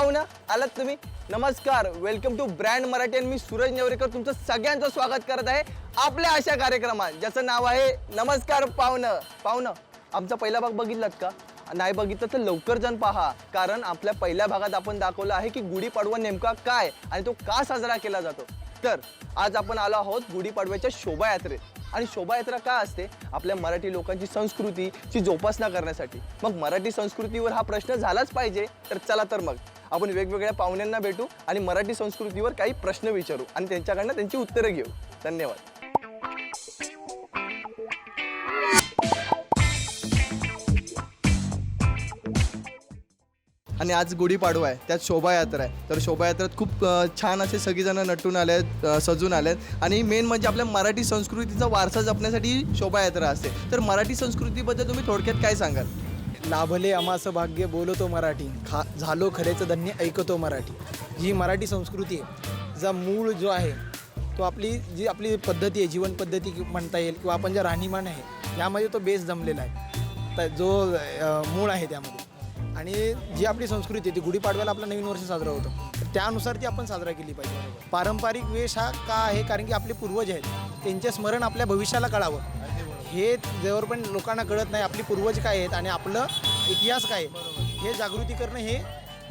पाहुणा आलात तुम्ही. नमस्कार वेलकम टू ब्रँड मराठी आणि मी सूरज नेवरेकर तुमचं सगळ्यांचं स्वागत करत आहे आपल्या अशा कार्यक्रमात ज्याचं नाव आहे नमस्कार पाहुणं. पाहुणं आमचा पहिला भाग बघितलात का? नाही बघितलं तर लवकर जण पहा कारण आपल्या पहिल्या भागात आपण दाखवलं आहे की गुढीपाडवा नेमका काय आणि तो का साजरा केला जातो. तर आज आपण आलो आहोत गुढीपाडव्याच्या शोभायात्रेत. आणि शोभायात्रा का असते? आपल्या मराठी लोकांची संस्कृतीची जोपासना करण्यासाठी. मग मराठी संस्कृतीवर हा प्रश्न झालाच पाहिजे तर चला तर मग. आपण वेगवेगळ्या पाहुण्यांना भेटू आणि मराठी संस्कृतीवर काही प्रश्न विचारू आणि त्यांच्याकडनं त्यांची उत्तरं घेऊ. धन्यवाद. आणि आज गुढीपाडवा आहे त्यात शोभायात्रा आहे. तर शोभायात्रात खूप छान असे सगळीजण नटून आले आहेत सजून आले आहेत. आणि मेन म्हणजे आपल्या मराठी संस्कृतीचा वारसा जपण्यासाठी शोभायात्रा असते. तर मराठी संस्कृतीबद्दल तुम्ही थोडक्यात काय सांगाल? लाभले आमाचं भाग्य बोलतो मराठी. खा झालो खरेचं धन्य ऐकतो मराठी. जी मराठी संस्कृती आहे. जा मूळ जो आहे तो आपली जी आपली पद्धती आहे जीवन पद्धती म्हणता येईल किंवा आपण ज्या राहणीमान आहे यामध्ये तो बेस जमलेला आहे. तर जो मूळ आहे त्यामध्ये. आणि जी आपली संस्कृती आहे ती गुढीपाडव्याला आपलं नवीन वर्ष साजरं होतं. तर त्यानुसार ती आपण साजरा केली पाहिजे. पारंपरिक वेश हा का आहे? कारण की आपले पूर्वज आहेत. त्यांचे स्मरण आपल्या भविष्याला कळावं. हे जेव्हा पण लोकांना कळत नाही आपली पूर्वज काय आहेत आणि आपलं इतिहास काय आहे. हे जागृती करणं हे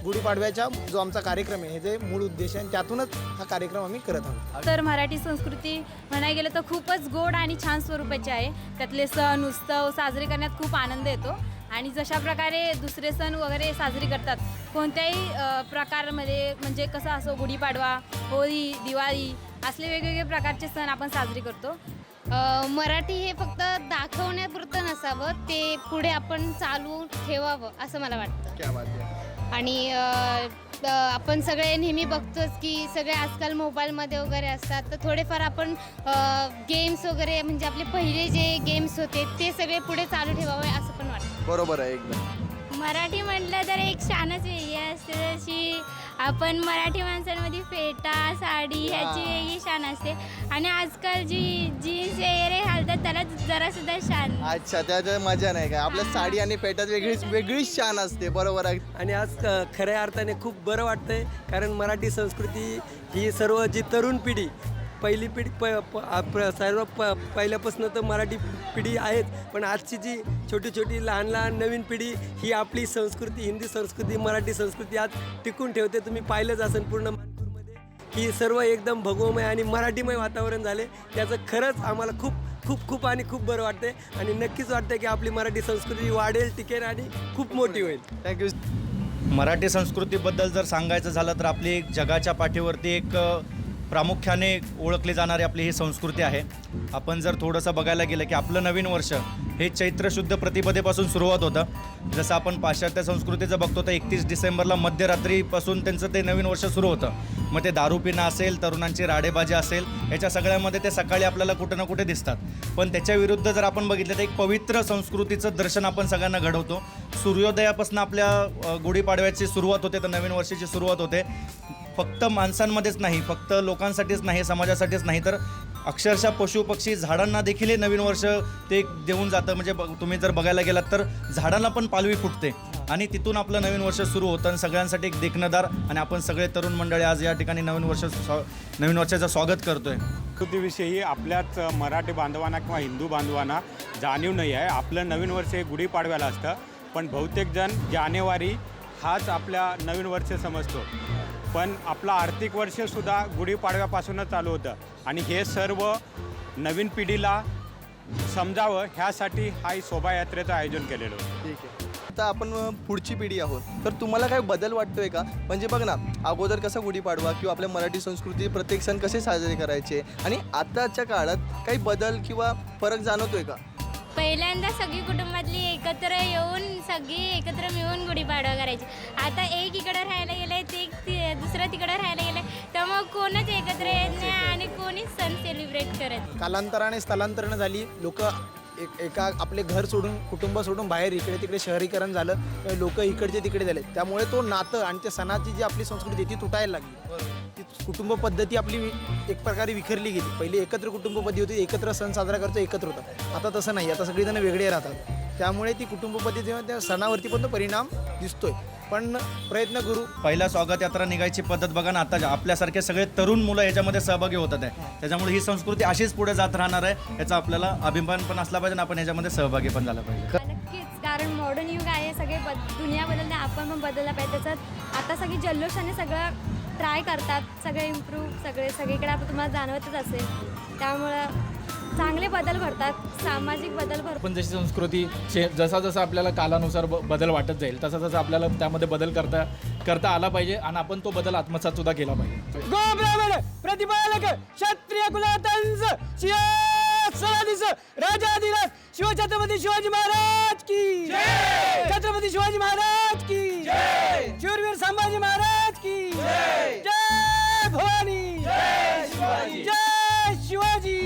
गुढीपाडव्याचा जो आमचा कार्यक्रम आहे हे जे मूळ उद्देश आहे आणि त्यातूनच हा कार्यक्रम आम्ही करत आहोत. तर मराठी संस्कृती म्हणायला गेलं तर खूपच गोड आणि छान स्वरूपाची आहे. त्यातले सण उत्सव साजरे करण्यात खूप आनंद येतो. आणि जशा प्रकारे दुसरे सण वगैरे साजरे करतात कोणत्याही प्रकारमध्ये म्हणजे कसं असो गुढीपाडवा होळी दिवाळी असले वेगवेगळे प्रकारचे सण आपण साजरे करतो. मराठी हे फक्त दाखवण्यापुरतं नसावं ते पुढे आपण चालू ठेवावं असं मला वाटतं. क्या बात आहे आणि आपण सगळे नेहमी बघतोच की सगळे आजकाल मोबाईलमध्ये वगैरे असतात. तर थोडेफार आपण गेम्स वगैरे म्हणजे आपले पहिले जे गेम्स होते ते सगळे पुढे चालू ठेवावे असं पण वाटतं. बरोबर आहे एकदम. मराठी म्हटलं तर एक छानच वेगळी असते जशी आपण मराठी माणसांमध्ये फेटा साडी ह्याची वेगळी शान असते. आणि आजकाल जी जीन्स वगैरे घालतात त्याला जरा सुद्धा शान. अच्छा त्याच्या मजा नाही काय आपल्या साडी आणि पेटात वेगळीच वेगळीच शान असते बरोबर आहे. आणि आज क- खऱ्या अर्थाने खूप बरं वाटतंय कारण मराठी संस्कृती ही सर्व जी तरुण पिढी पहिली पिढी प प सर्व प पहिल्यापासून तर मराठी पिढी आहेत पण आजची जी छोटी छोटी लहान लहान नवीन पिढी ही आपली संस्कृती हिंदी संस्कृती मराठी संस्कृती आज टिकून ठेवते. तुम्ही पाहिलंच असेल पूर्ण मानपूरमध्ये की सर्व एकदम भगवमय आणि मराठीमय वातावरण झाले. त्याचं खरंच आम्हाला खूप खूप खूप आणि खूप बरं वाटते आणि नक्कीच वाटतं की आपली मराठी संस्कृती वाढेल टिकेल आणि खूप मोठी होईल. थँक्यू मराठी संस्कृतीबद्दल जर सांगायचं झालं तर आपली एक जगाच्या पाठीवरती एक प्रामुख्याने ओळखली जाणारी आपली ही संस्कृती आहे. आपण जर थोडंसं बघायला गेलं की आपलं नवीन वर्ष हे चैत्र शुद्ध प्रतिपदेपासून सुरुवात होतं. जसं आपण पाश्चात्य संस्कृतीचं बघतो तर एकतीस डिसेंबरला मध्यरात्रीपासून त्यांचं ते नवीन वर्ष सुरू होतं. मग ते दारू पिणं असेल तरुणांची राडेबाजी असेल याच्या सगळ्यामध्ये ते सकाळी आपल्याला कुठे ना कुठे दिसतात. पण त्याच्या विरुद्ध जर आपण बघितलं तर एक पवित्र संस्कृतीचं दर्शन आपण सगळ्यांना घडवतो. सूर्योदयापासून आपल्या गुढीपाडव्याची सुरुवात होते तर नवीन वर्षाची सुरुवात होते. फक्त माणसांमध्येच नाही फक्त लोकांसाठीच नाही समाजासाठीच नाही तर अक्षरशः पशु पक्षी झाडांना देखील हे नवीन वर्ष ते देऊन जातं. म्हणजे बघ- तुम्ही जर बघायला गेलात तर झाडांना पण पालवी फुटते. आणि तिथून आपलं नवीन वर्ष सुरू होतं आणि सगळ्यांसाठी एक देखणदार आणि आपण सगळे तरुण मंडळी आज या ठिकाणी नवीन वर्ष स्वा नवीन वर्षाचं स्वागत करतोय. संस्कृतीविषयी आपल्याच मराठी बांधवांना किंवा हिंदू बांधवांना जाणीव नाही आहे. आपलं नवीन वर्ष हे गुढीपाडव्याला असतं. पण बहुतेक जण जानेवारी हाच आपल्या नवीन वर्ष समजतो. पण आपलं आर्थिक वर्षसुद्धा गुढीपाडव्यापासूनच चालू होतं. आणि हे सर्व नवीन पिढीला समजावं ह्यासाठी हा शोभायात्रेचं आयोजन केलेलं होतं. ठीक आहे. आता आपण पुढची पिढी आहोत. तर तुम्हाला काय बदल वाटतोय का? म्हणजे बघ ना अगोदर कसा गुढीपाडवा किंवा आपल्या मराठी संस्कृती प्रत्येक सण कसे साजरे करायचे? आणि आताच्या काळात काही बदल किंवा फरक जाणवतोय का? पहिल्यांदा सगळी कुटुंबातली एकत्र येऊन सगळी एकत्र मिळून गुढीपाडवा करायची. आता एक इकडं राहायला गेलंय ते एक दुसरं तिकडं राहायला गेलंय. मग कोणच एकत्र येत नाही आणि कोणीच सण सेलिब्रेट करत कालांतराने स्थलांतरणं झाली लोक एक एका आपले घर सोडून कुटुंब सोडून बाहेर इकडे तिकडे शहरीकरण झालं लोक इकडचे तिकडे झाले. त्यामुळे तो नातं आणि त्या सणाची जी आपली संस्कृती ती तुटायला लागली. ती कुटुंब पद्धती आपली वि- एक प्रकारे विखरली गेली. पहिले एकत्र कुटुंब पद्धती होती एकत्र सण साजरा करतो एकत्र होतं आता तसं नाही आता सगळेजण वेगळे राहतात. त्यामुळे ती कुटुंब पद्धती त्या सणावरती पण तो परिणाम दिसतोय. पण प्रयत्न करू. पहिला स्वागत यात्रा निघायची पद्धत बघा ना आता आपल्यासारखे सगळे तरुण मुलं याच्यामध्ये सहभागी होतात आहे. त्याच्यामुळे ही संस्कृती अशीच पुढे जात राहणार आहे याचा आपल्याला अभिमान पण असला पाहिजे आणि आपण याच्यामध्ये सहभागी पण झाला पाहिजे. नक्कीच कारण मॉडर्न युग आहे सगळे बद दुनिया बदलते आपण पण बदलला पाहिजे. त्याच्यात आता सगळी जल्लोषाने सगळं ट्राय करतात सगळे इम्प्रूव्ह सगळे सगळीकडे आता तुम्हाला जाणवतच असेल. त्यामुळं चांगले बदल घडतात सामाजिक बदल भर पण जशी संस्कृती जसा जसा आपल्याला कालानुसार बदल वाटत जाईल तसा तसा आपल्याला त्यामध्ये बदल करता करता आला पाहिजे आणि आपण तो बदल आत्मसात सुद्धा केला पाहिजे. गो ब्राह्मण प्रतिपालक क्षत्रिय कुलातंज सिंहासनाधीश राजाधिराज शिवछत्रपती शिवाजी महाराज की छत्रपती शिवाजी महाराज की शूरवीर संभाजी महाराज की जय! भवानी! जय शिवाजी!